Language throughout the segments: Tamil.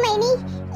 மைனி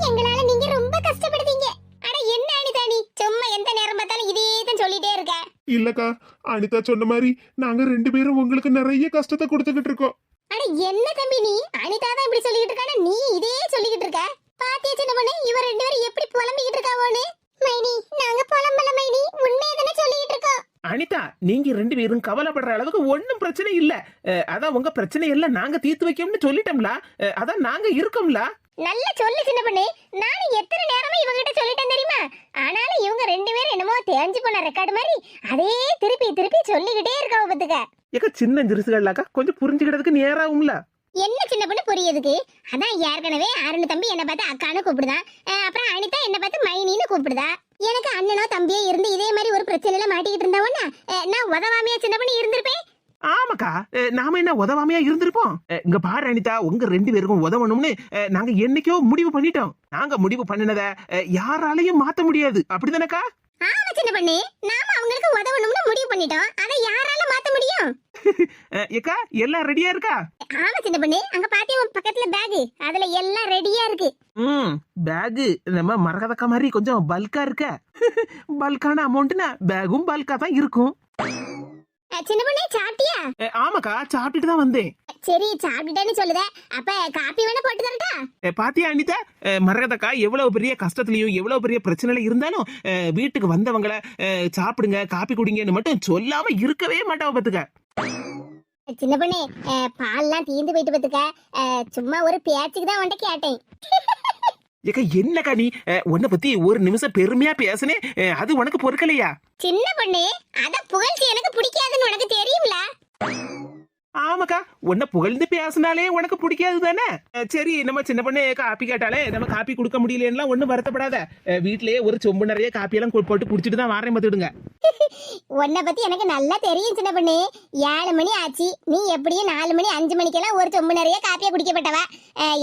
எங்களால நீங்க ரொம்ப கஷ்டப்படுதீங்க. அட என்ன அனிதா நீ? சும்மா எந்த நேரம் பார்த்தாலும் இதே தான் சொல்லிட்டே இருக்க. இல்லக்கா அனிதா சொன்ன மாதிரி நாங்க ரெண்டு பேரும் உங்களுக்கு நிறைய கஷ்டத்தை கொடுத்துக்கிட்டு இருக்கோம். அட என்ன தம்பி நீ? அனிதா தான் இப்படி சொல்லிட்டு இருக்கானா? நீ இதே சொல்லிக்கிட்டு இருக்க. பாத்தியா சின்ன பொண்ணு இவ ரெண்டு பேரும் எப்படி புலம்பிக்கிட்டு இருக்காவோன்னு? மைனி நாங்க புலம்பல மைனி. உண்மையை தானே சொல்லிக்கிட்டு இருக்கோம். அனிதா நீங்க ரெண்டு பேரும் கவலைப்படுற அளவுக்கு ஒன்றும் பிரச்சனை இல்ல. அஹ், அதான் உங்க பிரச்சனை எல்லாம் நாங்க தீர்த்து வைக்கோம்னு சொல்லிட்டோம்ல. அஹ், அதான் நாங்க இருக்கோம்ல. நல்ல சொல்லு சின்ன பொண்ணு. நானும் எத்தனை நேரமா இவங்கிட்ட சொல்லிட்டேன் தெரியுமா? ஆனாலும் இவங்க ரெண்டு பேரும் என்னமோ தேஞ்சு போன ரெக்கார்டு மாதிரி அதே திருப்பி திருப்பி சொல்லிக்கிட்டே இருக்காவ பத்துக்க. ஏக்கா சின்ன ஜிருசுகள்லாக்கா கொஞ்சம் புரிஞ்சுக்கிறதுக்கு நேராகும்ல. என்ன சின்ன பொண்ணு புரியுதுக்கு அதான் ஏற்கனவே அருண் தம்பி என்ன பார்த்து அக்கான்னு கூப்பிடுதான் அப்புறம் அனிதா என்ன பார்த்து மைனின்னு கூப்பிடுதா. எனக்கு அண்ணனோ தம்பியோ இருந்து இதே மாதிரி ஒரு பிரச்சனையில மாட்டிக்கிட்டு இருந்தவொன்னா நான் உதவாமையா சின்ன பொண்ணு இருந்திருப்பேன்? ஆமாக்கா. நாம என்ன உதவாமையா இருந்திருப்போம்? இங்க பாரு அனிதா உங்க ரெண்டு பேருக்கும் உதவணும்னு நாங்க என்னைக்கோ முடிவு பண்ணிட்டோம். நாங்க முடிவு பண்ணினத யாராலையும் மாத்த முடியாது. அப்படிதானக்கா? ஆமா சின்ன பொண்ணு. நாம அவங்களுக்கு உதவணும்னு முடிவு பண்ணிட்டோம். அதை யாரால மாத்த முடியும்? ஏக்கா எல்லாம் ரெடியா இருக்கா? ஆமா சின்ன பொண்ணு. அங்க பாத்தியா பக்கத்துல பேக் அதுல எல்லாம் ரெடியா இருக்கு. ம் பேகு நம்ம மரகதக்கா மாதிரி கொஞ்சம் பல்கா இருக்க. பல்கான அமௌண்ட்னா பேகும் பல்கா தான் இருக்கும். சின்ன பொண்ணு சாப்பிட்டியா? ஆமாக்கா சாப்பிட்டுட்டு தான் வந்தேன். சரி சாப்பிட்டுட்டேன்னு சொல்லுத. அப்ப காப்பி வேணா போட்டு தரட்டா? பாத்தியா அனிதா? மரகதக்கா எவ்வளவு பெரிய கஷ்டத்துலயும் எவ்வளவு பெரிய பிரச்சனையில இருந்தாலும் வீட்டுக்கு வந்தவங்கள சாப்பிடுங்க காப்பி குடிங்கன்னு மட்டும் சொல்லாம இருக்கவே மாட்டாவ பாத்துக்க. சின்ன பொண்ணு பால்லாம் தீந்து போயிட்டு பத்துக்க. சும்மா ஒரு பேச்சுக்கு தான் உன்ட்ட கேட்டேன். ஏக்கா என்னக்கா நீ? உன்னை பத்தி ஒரு நிமிஷம் பெருமையா பேசுனே. அது உனக்கு பொறுக்கலையா? சின்ன பொண்ணு அத புகழ்ச்சி எனக்கு பிடிக்காதுன்னு உனக்கு தெரியும்ல? ஆமாக்கா உன்னை புகழ்ந்து பேசினாலே உனக்கு பிடிக்காது தானே? சரி நம்ம சின்ன பொண்ணு காப்பி கேட்டாலே நம்ம காப்பி கொடுக்க முடியலன்னா ஒன்றும் வருத்தப்படாத. வீட்லயே ஒரு சொம்பு நிறைய காப்பியெல்லாம் போட்டு குடிச்சிட்டு தான் வாரேன் பார்த்துடுங்க உன்னை பத்தி எனக்கு நல்லா தெரியும் சின்ன பொண்ணு. ஏழு மணி ஆச்சு நீ எப்படியும் நாலு மணி அஞ்சு மணிக்கெல்லாம் ஒரு சொம்பு நிறைய காப்பியா குடிக்கப்பட்டவ.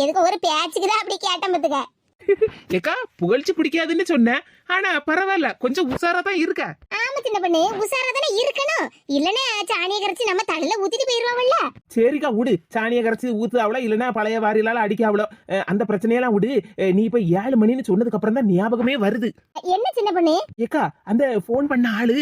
எதுக்கு ஒரு பேச்சுக்கு தான் அப்படி கேட்டேன் பத்துக்க ஏக்கா புகழ்ச்சி பிடிக்காதுன்னு சொன்னேன். ஆனா பரவாயில்ல. கொஞ்சம் உஷாரா தான் இருக்க. ஆமா சின்ன பொண்ணு. உசாரா தானே இருக்கணும். இல்லன்னா சாணியை கரைச்சி நம்ம தலையில ஊத்திட்டு போயிருவாங்கல்ல. சரிக்கா விடு. சாணியை கரைச்சி ஊத்து அவ்வளோ இல்லைன்னா பழைய வாரிலால அடிக்க அவ்வளோ அந்த பிரச்சனையெல்லாம் விடு. நீ இப்ப ஏழு மணின்னு சொன்னதுக்கு அப்புறம் தான் ஞாபகமே வருது. என்ன சின்ன பொண்ணு? ஏக்கா அந்த ஃபோன் பண்ண ஆளு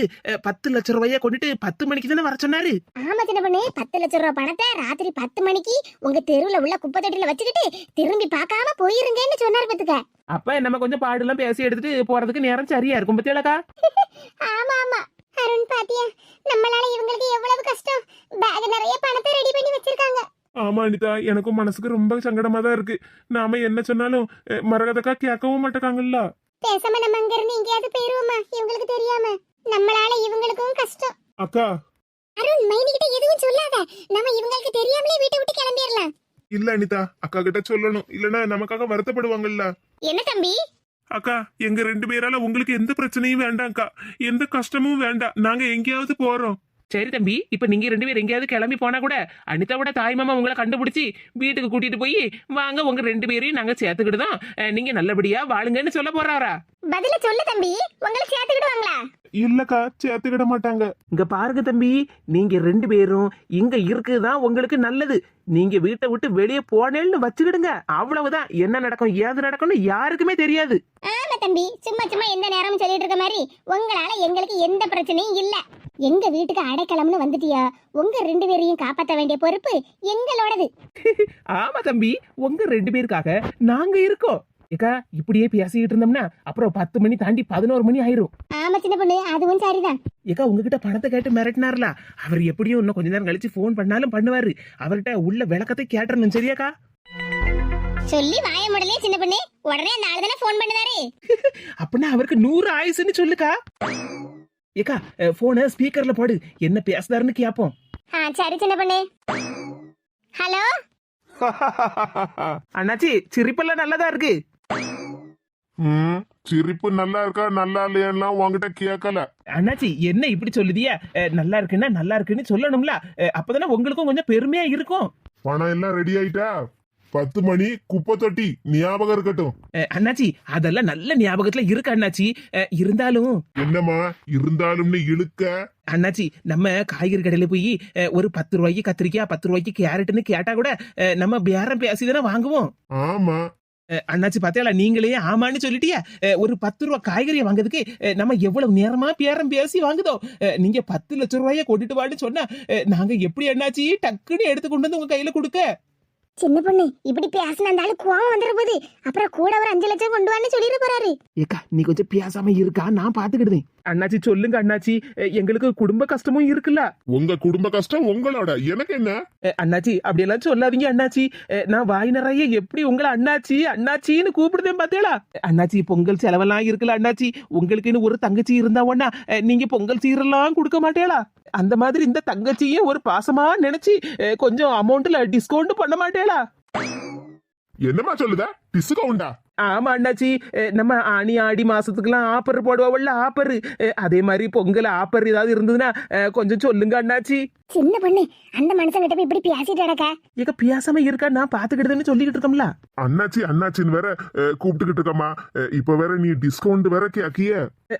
பத்து லட்சம் ரூபாய கொண்டுட்டு பத்து மணிக்கு தானே வர சொன்னாரு? ஆமா சின்ன பொண்ணு. பத்து லட்சம் ரூபாய் பணத்தை ராத்திரி பத்து மணிக்கு உங்க தெருவுல உள்ள குப்பை தொட்டில வச்சுக்கிட்டு திரும்பி பார்க்காம போயிருங்கன்னு சொன்னார் பத்துக்க அப்ப நம்ம கொஞ்சம் பாடுலாம் பேசி எடுத்துட்டு போறதுக்கு நேரம் சரியா இருக்கும் பத்தியாலக்கா ஆமா ஆமா. அருண் பாத்தியா நம்மளால இவங்களுக்கு எவ்வளவு கஷ்டம்? பேக் நிறைய பணத்தை ரெடி பண்ணி வச்சிருக்காங்க. ஆமா அனிதா எனக்கும் மனசுக்கு ரொம்ப சங்கடமா தான் இருக்கு. நாம என்ன சொன்னாலும் மரகதக்கா கேட்கவும் மாட்டேக்காங்கல்ல? பேசாம நம்ம அங்க இருந்து எங்கேயாவது போயிருவோமா? இவங்களுக்கு தெரியாம. நம்மளால இவங்களுக்கும் கஷ்டம். அக்கா. அருண் மைனி கிட்ட எதுவும் சொல்லாத. நம்ம இவங்களுக்கு தெரியாமலே வீட்டை விட்டு கிளம்பிடலாம். இல்ல அனிதா அக்கா கிட்ட சொல்லணும். இல்லனா நமக்காக வருத்தப்படுவாங்கல்ல. என்ன தம்பி? அக்கா எங்க ரெண்டு பேரால உங்களுக்கு எந்த பிரச்சனையும் வேண்டாம்க்கா எந்த கஷ்டமும் வேண்டாம். நாங்க எங்கேயாவது போறோம். சரி தம்பி இப்ப நீங்க ரெண்டு பேரும் எங்கேயாவது கிளம்பி போனா கூட அனிதாவோட தாய் மாமா உங்களை கண்டுபிடிச்சி வீட்டுக்கு கூட்டிட்டு போய் வாங்க உங்க ரெண்டு பேரையும் நாங்க சேர்த்துக்கிட்டு தான் நீங்க நல்லபடியா வாழுங்கன்னு சொல்ல போறாரா? பதில சொல்லு தம்பி. உங்களை சேர்த்துக்கிடுவாங்களா? இல்லக்கா சேர்த்துக்கிட மாட்டாங்க. இங்க பாருங்க தம்பி நீங்க ரெண்டு பேரும் இங்க இருக்குதான் உங்களுக்கு நல்லது. நீங்க வீட்டை விட்டு வெளியே போனேன்னு வச்சுக்கிடுங்க. அவ்வளவுதான். என்ன நடக்கும் ஏது நடக்கும்னு யாருக்குமே தெரியாது. ஆமா தம்பி. சும்மா சும்மா எந்த நேரமும் சொல்லிட்டு இருக்க மாதிரி உங்களால எங்களுக்கு எந்த பிரச்சனையும் இல்ல. எங்க வீட்டுக்கு அடைக்கலம்னு வந்துட்டியா? உங்க ரெண்டு பேரையும் காப்பாத்த வேண்டிய பொறுப்பு எங்களோடது. ஆமா தம்பி உங்க ரெண்டு பேருக்காக நாங்க இருக்கோம். ஏக்கா இப்படியே பேசிக்கிட்டு இருந்தோம்னா அப்புறம் பத்து மணி தாண்டி பதினோரு மணி ஆயிரும். ஆமா சின்ன பொண்ணு. அதுவும் சரிதான். ஏக்கா உங்ககிட்ட பணத்தை கேட்டு மிரட்டினார்ல? அவர் எப்படியும் இன்னும் கொஞ்ச நேரம் கழிச்சு ஃபோன் பண்ணாலும் பண்ணுவாரு. அவர்கிட்ட உள்ள விளக்கத்தை கேட்டணும் சரியாக்கா? சொல்லி வாய முடலே சின்ன பொண்ணு. உடனே அந்த ஆளு தானே போன் பண்ணுதாரு. அப்படின்னா அவருக்கு நூறு ஆயுசுன்னு சொல்லுக்கா. ஏக்கா போனை ஸ்பீக்கர்ல போடு. என்ன பேசுதாருன்னு கேப்போம். ஆ சரி சின்ன பொண்ணு. ஹலோ? அண்ணாச்சி சிரிப்பெல்லாம் நல்லதா இருக்கு. ம் சிரிப்பு நல்லா இருக்கா நல்லா இல்லையான்லாம் உங்ககிட்ட கேட்கல அண்ணாச்சி என்ன இப்படி சொல்லுதியா? நல்லா இருக்குன்னா நல்லா இருக்குன்னு சொல்லணும்ல. அப்பதானே உங்களுக்கும் கொஞ்சம் பெருமையா இருக்கும். பணம் எல்லாம் ரெடி ஆயிட்டா? பத்து மணி குப்பை தொட்டி ஞாபகம் இருக்கட்டும். அண்ணாச்சி அதெல்லாம் நல்ல ஞாபகத்துல இருக்கு அண்ணாச்சி. இருந்தாலும். என்னம்மா இருந்தாலும்னு இழுக்க? அண்ணாச்சி நம்ம காய்கறி கடையில போய் ஒரு பத்து ரூபாய்க்கு கத்திரிக்காய் பத்து ரூபாய்க்கு கேரட்னு கேட்டா கூட நம்ம பேரம் பேசி தானே வாங்குவோம். ஆமா அண்ணாச்சி பாத்தியால நீங்களே ஆமான்னு சொல்லிட்டியா. ஒரு பத்து ரூபா காய்கறியை வாங்குறதுக்கு நம்ம எவ்வளவு நேரமா பேரம் பேசி வாங்குதோம் அஹ், நீங்க பத்து லட்சம் ரூபாய கொண்டுட்டு வான்னு சொன்னா நாங்க எப்படி அண்ணாச்சி டக்குன்னு எடுத்து கொண்டு வந்து உங்க கையில கொடுக்க? சின்ன பொண்ணு இப்படி பேசின அந்த ஆளு கோவம் வந்துட போகுது அப்புறம் கூட ஒரு அஞ்சு லட்சம் கொண்டு வான்னு சொல்லிட்டு போறாரு. ஏக்கா நீ கொஞ்சம் பேசாம இருக்கா? நான் பாத்துக்கிடுதேன் அண்ணாச்சி சொல்லுங்க அண்ணாச்சி. எங்களுக்கு குடும்ப கஷ்டமும் இருக்குல்ல. உங்க குடும்ப கஷ்டம் உங்களோட. எனக்கு என்ன? அண்ணாச்சி அப்படியெல்லாம் சொல்லாதீங்க அண்ணாச்சி. நான் வாய் நிறைய எப்படி உங்களை அண்ணாச்சி அண்ணாச்சின்னு கூப்பிடுதேன் பாத்தேளா அண்ணாச்சி பொங்கல் செலவெல்லாம் இருக்குல்ல அண்ணாச்சி. உங்களுக்குன்னு ஒரு தங்கச்சி இருந்தா ஒன்னா நீங்க பொங்கல் சீரெல்லாம் கொடுக்க மாட்டேளா அந்த மாதிரி இந்த தங்கச்சியே ஒரு பாசமா நினைச்சு கொஞ்சம் அமௌண்ட்ல டிஸ்கவுண்ட் பண்ண மாட்டேளா என்னமா சொல்லுத? டிஸ்கவுண்டா ஆமா அண்ணாச்சி. நம்ம ஆணி ஆடி மாசத்துக்குலாம் ஆப்பர் போடுவோம்ல ஆப்பர். அதே மாதிரி பொங்கல் ஆப்பர் ஏதாவது இருந்ததுன்னா கொஞ்சம் சொல்லுங்க அண்ணாச்சி. சின்ன பொண்ணு அந்த மனுஷங்கிட்ட போய் இப்படி பேசிட்டு கிடக்க? ஏக்க பேசாம இருக்கா? நான் பாத்துக்கிட்டதுன்னு சொல்லிக்கிட்டு இருக்கோம்ல. அண்ணாச்சி அண்ணாச்சின்னு வேற அஹ், கூப்பிட்டுக்கிட்டு இருக்கமா அஹ், இப்ப வேற நீ டிஸ்கவுண்ட் வேற கேக்கிய.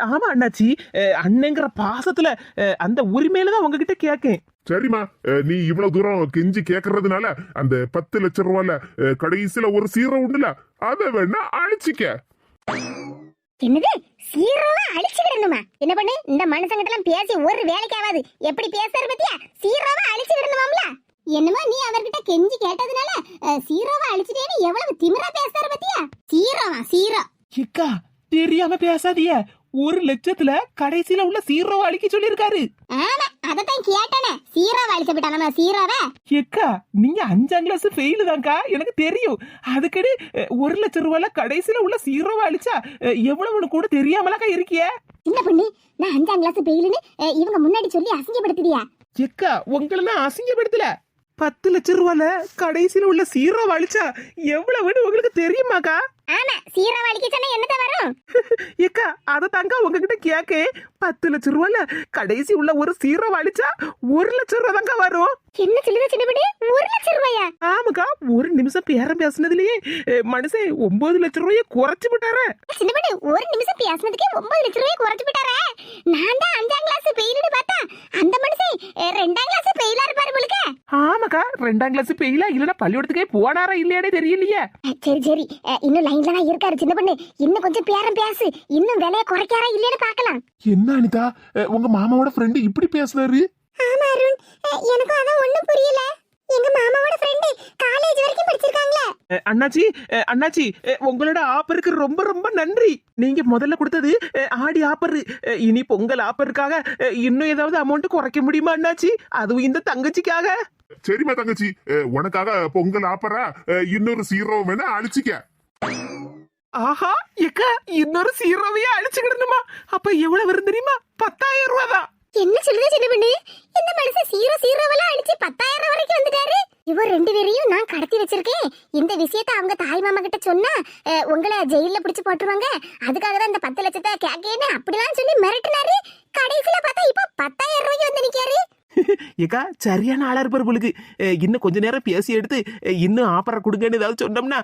ஆமா அண்ணாச்சி. அஹ் அண்ணங்கிற பாசத்துல அஹ் அந்த உரிமையில தான் உங்ககிட்ட கேக்கேன். சரிம்மா. அஹ், நீ இவ்வளவு தூரம் கெஞ்சி கேக்குறதுனால அந்த பத்து லட்சம் ரூபால அஹ், கடைசியில ஒரு சீரை உண்டுல அதை வேணா அழிச்சிக்க. என்னது? சீரோவா அழிச்சுக்கிடணுமா என்ன பண்ணு? இந்த மனுஷங்கிட்ட எல்லாம் பேசி ஒரு வேலைக்கு ஆகாது எப்படி பேசுற பத்தியா? சீரோவா அழிச்சுக்கிடணுமாம்ல என்னமோ நீ அவர்கிட்ட கெஞ்சி கேட்டதுனால சீரோவா அழிச்சிட்டேன்னு எவ்வளவு திமிரா பேசுற பத்தியா? சீரோவா சீரோ. இக்கா தெரியாம பேசாதீய ஒரு லட்சத்துல கடைசியில உள்ள சீரோ அழிக்க சொல்லியிருக்காரு. ஆமா அதத்தான் கேட்டனே. சீரோவா அழிச்சு விட்டானமா சீரோவா ஏக்கா நீங்க அஞ்சாம் கிளாஸ் ஃபெயிலு தான்க்கா. எனக்கு தெரியும். அதுக்கடி ஒரு லட்சம் ரூபாய்ல கடைசியில உள்ள சீரோவை அழிச்சா எவ்வளவுன்னு கூட தெரியாமலாக்கா இருக்கிய? சின்ன பொண்ணு நான் அஞ்சாம் கிளாஸ் பெயிலுன்னு அஹ், இவங்க முன்னாடி சொல்லி அசிங்கப்படுத்துவியா? ஏக்கா உங்களை நான் அசிங்கப்படுத்தல. பத்து லட்சம் ரூபாய்ல கடைசியில உள்ள சீரோவை அழிச்சா எவ்வளவுன்னு உங்களுக்கு தெரியுமாக்கா? ஆமா சீரவாளிக்கு சொன்னா என்னத்த வரும்? ஏக்கா அத தாங்க உங்ககிட்ட கேக்க பத்து லட்சம் ரூபாய்ல கடைசி உள்ள ஒரு சீரவாளிச்சா ஒரு லட்சம் ரூபா தாங்க வரும். என்ன சொல்லுது சின்ன பொண்ணு ஒரு லட்சம் ரூபாயா? ஆமாக்கா ஒரு நிமிஷம் பேரம் பேசுனதுலயே மனுஷன் ஒன்பது லட்சம் ரூபாய குறைச்சு விட்டாரு. சின்ன பொண்ணு ஒரு நிமிஷம் பேசுனதுக்கே ஒன்பது லட்சம் ரூபாய் குறைச்சு விட்டாரே. நான் தான் அஞ்சாம் கிளாஸ் பெயிலுன்னு பார்த்தா அந்த மனுஷன் ரெண்டாம் கிளாஸ் பெயிலா இருப்பாரு போலுக்க. ஆமாக்கா ரெண்டாம் கிளாஸ் பெயிலா இல்லனா பள்ளிக்கூடத்துக்கே போனாரா இல்லையானே தெரியலையே. சரி சரி. இன்னும் லைன்ல தான் இருக்காரு சின்ன பொண்ணு இன்னும் கொஞ்சம் பேரம் பேசு. இன்னும் விலைய குறைக்காரா இல்லையான்னு பார்க்கலாம். என்ன அனிதா உங்க மாமாவோட ஃப்ரெண்டு இப்படி பேசுறாரு? ஆமா அருண். எனக்கும் அதான் ஒண்ணும் புரியல. எங்க மாமாவோட ஃப்ரெண்டு காலேஜ் வரைக்கும் படிச்சிருக்காங்களே. அண்ணாச்சி அண்ணாச்சி உங்களோட ஆப்பருக்கு ரொம்ப ரொம்ப நன்றி. நீங்க முதல்ல கொடுத்தது ஆடி ஆப்பர். இனி பொங்கல் ஆப்பருக்காக இன்னும் ஏதாவது அமௌண்ட் குறைக்க முடியுமா அண்ணாச்சி? அதுவும் இந்த தங்கச்சிக்காக. சரிம்மா தங்கச்சி. உனக்காக பொங்கல் ஆப்பரா? இன்னொரு சீரோ வேணா அழிச்சிக்க. ஆஹா எக்கா இன்னொரு சீரோவையே அழிச்சுக்கிடணுமா? அப்ப எவ்வளவு வரும் தெரியுமா? பத்தாயிரம் ரூபா தான் என்ன சொல்லுது சின்ன பண்ணு? இந்த மனுஷன் சீரோ சீரோவெல்லாம் அடிச்சு பத்தாயிரம் வரைக்கும் வந்துட்டாரு. இவர் ரெண்டு பேரையும் நான் கடத்தி வச்சிருக்கேன். இந்த விஷயத்த அவங்க தாய் மாமா கிட்ட சொன்னா உங்களை ஜெயில பிடிச்சு போட்டுருவாங்க. அதுக்காக தான் இந்த பத்து லட்சத்தை கேக்கேன்னு அப்படிலாம் சொல்லி மிரட்டினாரு. கடைசியில பார்த்தா இப்ப பத்தாயிரம் ரூபாய்க்கு வந்து நிக்காரு. ஏக்கா சரியான ஆளா இருப்பாரு பொழுது இன்னும் கொஞ்ச நேரம் பேசி எடுத்து இன்னும் ஆப்பரை கொடுங்கன்னு ஏதாவது சொன்னோம்னா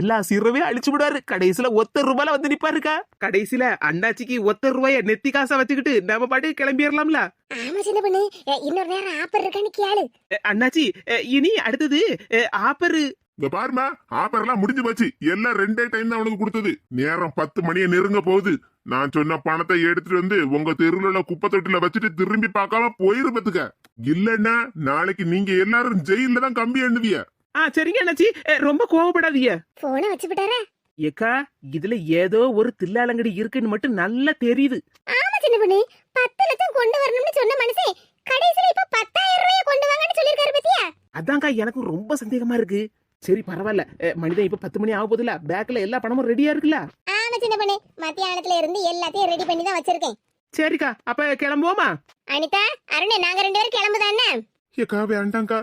எல்லா சீரவே அழிச்சு விடுவாரு. கடைசியில ஒத்த ரூபாயில வந்து நிப்பாருக்கா கடைசியில அண்ணாச்சிக்கு ஒத்த ரூபாய நெத்தி காசை வச்சுக்கிட்டு நம்ம பாட்டு கிளம்பிடலாம்ல ஆமா சின்ன பொண்ணு. இன்னொரு நேரம் ஆப்பர் இருக்கான்னு கேளு. அண்ணாச்சி இனி அடுத்தது ஆப்பரு இந்த பாருமா ஆப்பர்லாம் முடிஞ்சு போச்சு. எல்லாம் ரெண்டே டைம் தான் உனக்கு கொடுத்தது. நேரம் பத்து மணியை நெருங்க போகுது. நான் சொன்ன பணத்தை எடுத்துட்டு வந்து உங்க தெருவுல உள்ள குப்பை தொட்டில வச்சுட்டு திரும்பி பார்க்காம போயிரு பத்துக்க இல்லன்னா நாளைக்கு நீங்க எல்லாரும் ஜெயில தான் கம்பி எண்ணுவிய ஆ சரிங்க அண்ணாச்சி. ரொம்ப கோவப்படாதீங்க. போனை வச்சு விட்டாரா? ஏக்கா இதுல ஏதோ ஒரு தில்லாலங்கடி இருக்குன்னு மட்டும் நல்லா தெரியுது. ஆமா சின்ன பொண்ணு. பத்து லட்சம் கொண்டு வரணும்னு சொன்ன மனுஷன் கடைசியில இப்ப பத்தாயிரம் ரூபாய் கொண்டு வாங்கன்னு சொல்லிருக்காரு பத்தியா? அதான்க்கா எனக்கும் ரொம்ப சந்தேகமா இருக்கு. சரி பரவாயில்ல. மனிதன் இப்ப பத்து மணி ஆக போதுல பேக்ல எல்லா பணமும் ரெடியா இருக்குல்ல? ஆமா சின்ன பொண்ணு. மத்தியானத்துல இருந்து எல்லாத்தையும் ரெடி பண்ணி தான் வச்சிருக்கேன். சரிக்கா அப்ப கிளம்புவோமா? அனிதா அருணே நாங்க ரெண்டு பேரும் கிளம்புதானே? ஏக்கா வேண்டாங்க்கா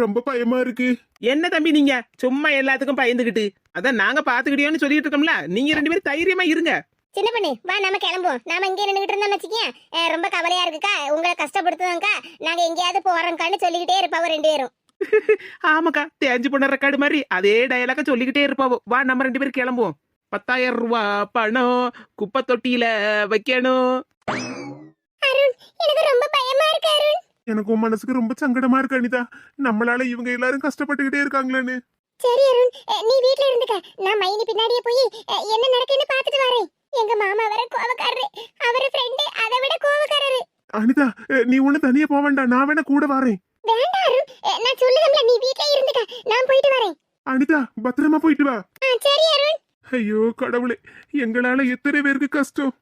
ரொம்ப பயமா இருக்கு. என்ன தம்பி நீங்க? சும்மா எல்லாத்துக்கும் பயந்துகிட்டு. அதான் நாங்க பாத்துக்கிட்டியோன்னு சொல்லிட்டு இருக்கோம்ல. நீங்க ரெண்டு பேரும் தைரியமா இருங்க. சின்ன பொண்ணு வா நம்ம கிளம்புவோம். நாம இங்கே நின்றுட்டு இருந்தோம்னு வச்சுக்கேன் ரொம்ப கவலையா இருக்குக்கா. உங்களை கஷ்டப்படுத்துதாங்க்கா நாங்க எங்கேயாவது போறோம்க்கான்னு சொல்லிக்கிட்டே இருப்பாவோ ரெண்டு பேரும். ஆமாக்கா தேஞ்சு போன ரெக்கார்டு மாதிரி அதே டயலாக சொல்லிக்கிட்டே இருப்பாவோ. வா நம்ம ரெண்டு பேரும் கிளம்புவோம். பத்தாயிரம் ரூபா பணம் குப்பை தொட்டியில வைக்கணும். அருண் எனக்கு ரொம்ப பயமா இருக்கு அருண். எனக்கும் மனசுக்கு ரொம்ப சங்கடமா இருக்கு அனிதா. நம்மளால இவங்க எல்லாரும் கஷ்டப்பட்டுக்கிட்டே இருக்காங்களேன்னு. சரி அருண். நீ வீட்ல இருந்துக்க. நான் மைனி பின்னாடியே போய் என்ன நடக்குன்னு பார்த்துட்டு வரேன். எங்க மாமா வர கோவக்காரரு. அவரு ஃப்ரெண்டு அதை விட கோவக்காரரு. அனிதா நீ ஒண்ணு தனியா போக வேண்டாம். நான் வேணா கூட வரேன். வேண்டாம் அருண். அஹ், நான் சொல்லுதம்ல நீ வீட்ல இருந்துக்க. நான் போயிட்டு வரேன். அனிதா பத்திரமா போயிட்டு வா. ஆ சரி அருண். ஐயோ கடவுளே. எங்களால எத்தனை பேருக்கு கஷ்டம்?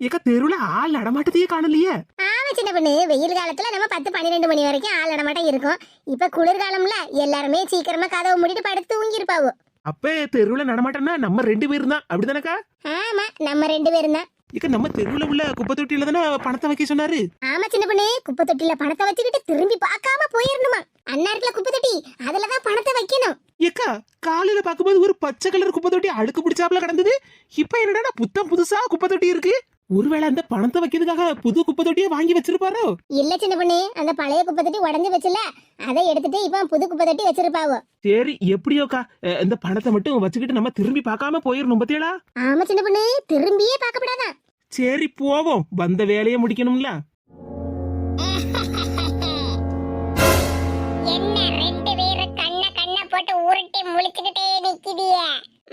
ஏக்கா தெருவுல ஆள் நடமாட்டத்தையே காணலையே. ஆமா சின்ன பொண்ணு. வெயில் காலத்துல நம்ம பத்து பன்னிரெண்டு மணி வரைக்கும் ஆள் நடமாட்டம் இருக்கும். இப்ப குளிர்காலம்ல எல்லாருமே சீக்கிரமா கதவை மூடிட்டு படுத்து தூங்கி இருப்பாவோ அப்ப தெருவுல நடமாட்டம்னா நம்ம ரெண்டு பேரும் தான் அப்படிதானக்கா? ஆமா நம்ம ரெண்டு பேரும் தான் ஏக்கா நம்ம தெருவுல உள்ள குப்பை தொட்டியில தானே பணத்தை வைக்க சொன்னாரு? ஆமா சின்ன பொண்ணு. குப்பை தொட்டில பணத்தை வச்சுக்கிட்டு திரும்பி பார்க்காம போயிடணுமா அந்நேரத்துல குப்பை தொட்டி அதுலதான் பணத்தை வைக்கணும். ஏக்கா காலையில பாக்கும்போது ஒரு பச்சை கலர் குப்பை தொட்டி அழுக்கு பிடிச்சாப்ல கிடந்தது. இப்ப என்னடா புத்தம் புதுசா குப்பை தொட்டி இருக்கு? ஒருவேளை அந்த பணத்தை வைக்கிறதுக்காக புது குப்பை தொட்டியை வாங்கி வச்சிருப்பாரோ? இல்ல சின்ன பொண்ணு அந்த பழைய குப்பை தொட்டி உடஞ்சு வச்சுல அதை எடுத்துட்டு இப்ப புது குப்பை தொட்டி வச்சிருப்பாவோ. சரி எப்படியோக்கா இந்த பணத்தை மட்டும் வச்சுக்கிட்டு நம்ம திரும்பி பார்க்காம போயிடணும் பத்தியலா? ஆமா சின்ன பொண்ணு திரும்பியே பார்க்கப்படாதான் சரி போவோம். வந்த வேலையை முடிக்கணும்ல? என்ன ரெண்டு பேரும் கண்ண கண்ண போட்டு உருட்டி முழிச்சுக்கிட்டே நிக்கிதிய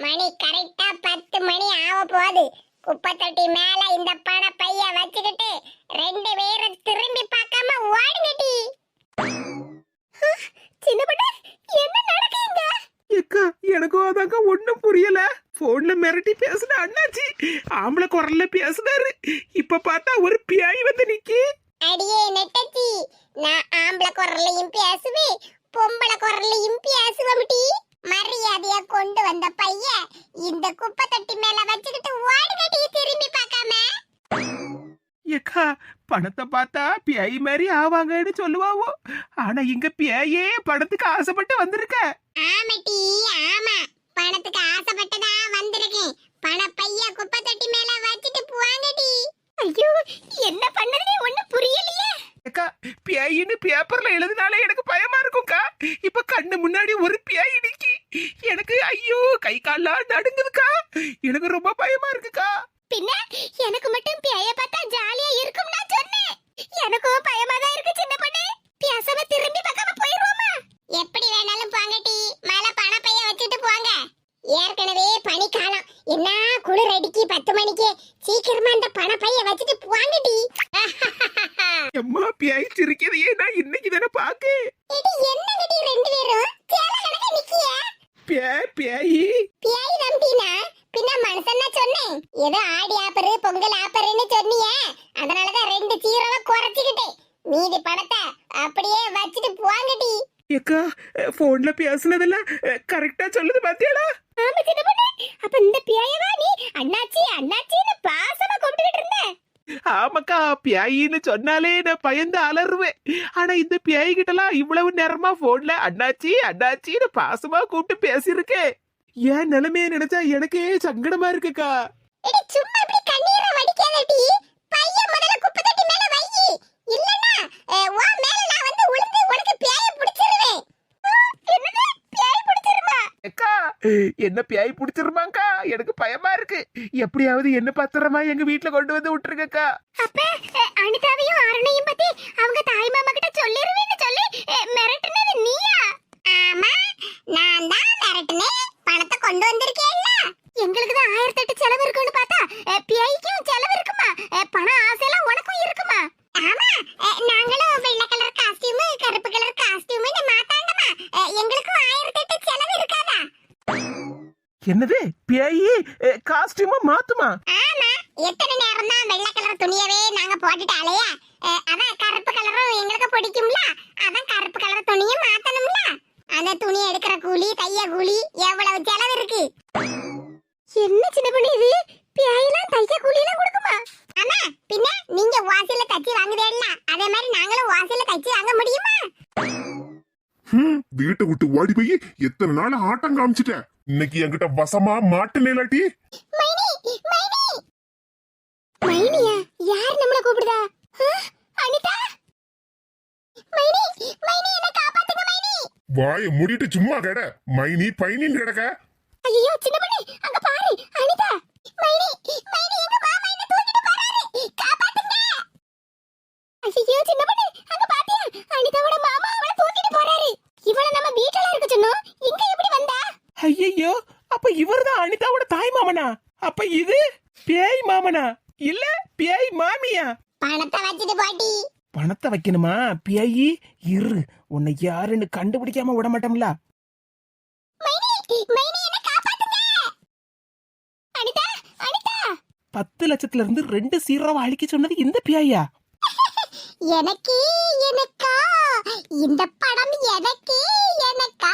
மணி கரெக்டா பத்து மணி ஆக போகுது குப்பை தொட்டி மேல இந்த பண பைய வச்சுக்கிட்டு ரெண்டு பேரும் திரும்பி பார்க்காம ஓடுங்கடி சின்ன பொண்ணு என்ன நடக்குங்க ஏக்கா எனக்கும் அதாங்க ஒண்ணும் புரியல போன்ல மிரட்டி பேசுன அண்ணாச்சி ஆம்பளை குரல்ல பேசுனாரு இப்ப பார்த்தா ஒரு பியாய் வந்து நிக்கி அடியே நெட்டச்சி நான் ஆம்பளை குரல்லையும் பேசுவேன் பொம்பளை குரல்லையும் பேசுவம்டி மரியாதையா கொண்டு வந்த பைய இந்த குப்பை தொட்டி மேல வச்சுக்கிட்டு ஓடுங்கடி திரும்பி பார்க்காம. ஏக்கா பணத்தை பார்த்தா பியாய் மாதிரி ஆவாங்கன்னு சொல்லுவாவோ. ஆனா இங்க பியாயே பணத்துக்கு ஆசைப்பட்டு வந்திருக்க. ஆமாட்டி ஆமா. பணத்துக்கு ஆசைப்பட்டுதான் வந்திருக்கேன். பண பைய குப்பை தொட்டி மேல வச்சுட்டு போவாங்கடி ஐயோ என்ன பண்ணதுனே ஒண்ணு புரியலையே. அக்கா பியாயின்னு பேப்பர்ல எழுதினாலே எனக்கு பயமா இருக்கும்க்கா. இப்ப கண்ணு முன்னாடி ஒரு பியாய் நிக்கி. எனக்கு ஐயோ கை கால்லாம் நடுங்குதுக்கா. எனக்கு ரொம்ப பயமா இருக்குக்கா. பின்ன எனக்கு மட்டும் பியாய பார்த்தா ஜாலியா இருக்கும் நான் சொன்னேன். எனக்கும் பயமா தான் இருக்கு சின்ன பொண்ணு. பேசாம திரும்பி பக்கமா போயிருவோமா? எப்படி வேணாலும் போங்கடி மேல பண பைய வச்சுட்டு போங்க. ஏற்கனவே பனிக்காலம். என்ன குளிர் அடிக்கி பத்து மணிக்கு? சீக்கிரமா அந்த பண பைய வச்சுட்டு போங்கடி எம்மா பியாய் சிரிக்கிறதையே நான் இன்னைக்கு தானே பாக்கு. இது என்னங்கடி ரெண்டு பேரும்? சேல கணக்க நிக்கிய? பியா பியாயி. பியாய் நம்பினா பின்ன மனுஷன் சொன்னேன் ஏதோ ஆடி ஆப்பரு பொங்கல் ஆப்பருன்னு சொன்னியே. அதனாலதான் ரெண்டு சீரவை குறைச்சிக்கிட்டேன் மீதி பணத்தை அப்படியே வச்சுட்டு போங்கடி ஏக்கா போன்ல பேசுனதெல்லாம் கரெக்டா சொல்லுது பாத்தியாடா? ஆமா சின்ன பொண்ணு அப்ப இந்த பியாயவா நீ? அண்ணாச்சி அண்ணாச்சின்னு பாசமா கூப்பிட்டுக்கிட்டு இருந்த. ஆமாக்கா பியாயின்னு சொன்னாலே நான் பயந்து அலறுவேன். ஆனா இந்த பியாய் கிட்டலாம் இவ்வளவு நேரமா போன்ல அண்ணாச்சி அண்ணாச்சின்னு பாசமா கூப்பிட்டு பேசியிருக்கேன். என் நிலைமைய நினைச்சா எனக்கே சங்கடமா இருக்குக்கா. சும்மா இப்படி கண்ணீரை வடிக்காதடி. பையன் முதல்ல குப்பை தொட்டி மேல வை. இல்லன்னா அஹ், உன் மேல நான் வந்து உளுந்து உனக்கு பியாய பிடிச்சிருவேன். என்னது? அக்கா என்ன பியாய் பிடிச்சிருமாக்கா எனக்கு பயமா இருக்கு. எப்படியாவது என்ன பத்திரமா எங்க வீட்டுல கொண்டு வந்து விட்டுருக்கக்கா அப்ப அனிதாவையும் அருணையும் பத்தி அவங்க தாய் மாமா கிட்ட சொல்லிருவேன்னு சொல்லி மிரட்டுனது நீயா? ஆமா நான் தான் மிரட்டுனேன் பணத்தை கொண்டு வந்திருக்கேன்ல எங்களுக்கு தான் ஆயிரத்தி எட்டு செலவு இருக்குன்னு பார்த்தா அஹ், பிஐக்கும் செலவு இருக்குமா? பணம் காஸ்டியூமா மாத்துமா? ஆமா எத்தனை நேரம் தான் வெள்ளை கலர் துணியவே நாங்க போட்டுட்டாலேயா அஹ், அதான் கருப்பு கலரும் எங்களுக்கு பிடிக்கும்ல? அதான் கருப்பு கலர் துணியும் மாத்தணும்ல? அந்த துணி எடுக்கிற கூலி தைய கூலி எவ்வளவு செலவு இருக்கு? என்ன சின்ன பண்ணி இது? பியாயெல்லாம் தைய கூலி எல்லாம் கொடுக்குமா? ஆமா பின்ன நீங்க வாசில தச்சு வாங்குதேல்ல? அதே மாதிரி நாங்களும் வாசில தச்சு வாங்க முடியுமா? ஹம், வீட்டை விட்டு ஓடி போய் எத்தனை நாள் ஆட்டம் காமிச்சிட்ட? இன்னைக்கு என்கிட்ட வசமா மைனி மைனி! மைனியா? யார் நம்மள கூப்பிடுதா? அனிதா? மைனி மைனி என்ன காப்பாத்துங்க மைனி! வாயை மூடிட்டு சும்மா கட. மைனி பைனின்னு கிடக்க. ஐயோ சின்ன பண்ணி அங்க பாரு அனிதா! மைனி மைனி எங்க மாமா என்ன தூக்கிட்டு போறாரு. காப்பாத்துங்க! ஐயோ சின்ன பண்ணி அங்க பாத்தியா? அனிதாவோட மாமா அவளை தூக்கிட்டு போறாரு. இவள நம்ம வீட்டுல இருக்க சொன்னோம் ஐயோ அப்ப இவர் தான் அனிதாவோட தாய் மாமனா? அப்ப இது பேய் மாமனா? இல்ல பேய் மாமியா? பணத்தை வச்சுட்டு பாட்டி. பணத்தை வைக்கணுமா? பேய் இரு. உன்னை யாருன்னு கண்டுபிடிக்காம விட மாட்டோம்ல. பத்து லட்சத்துல இருந்து ரெண்டு சீரவ அழிக்க சொன்னது இந்த பியாயா எனக்கு எனக்கா? இந்த படம் எனக்கு எனக்கா?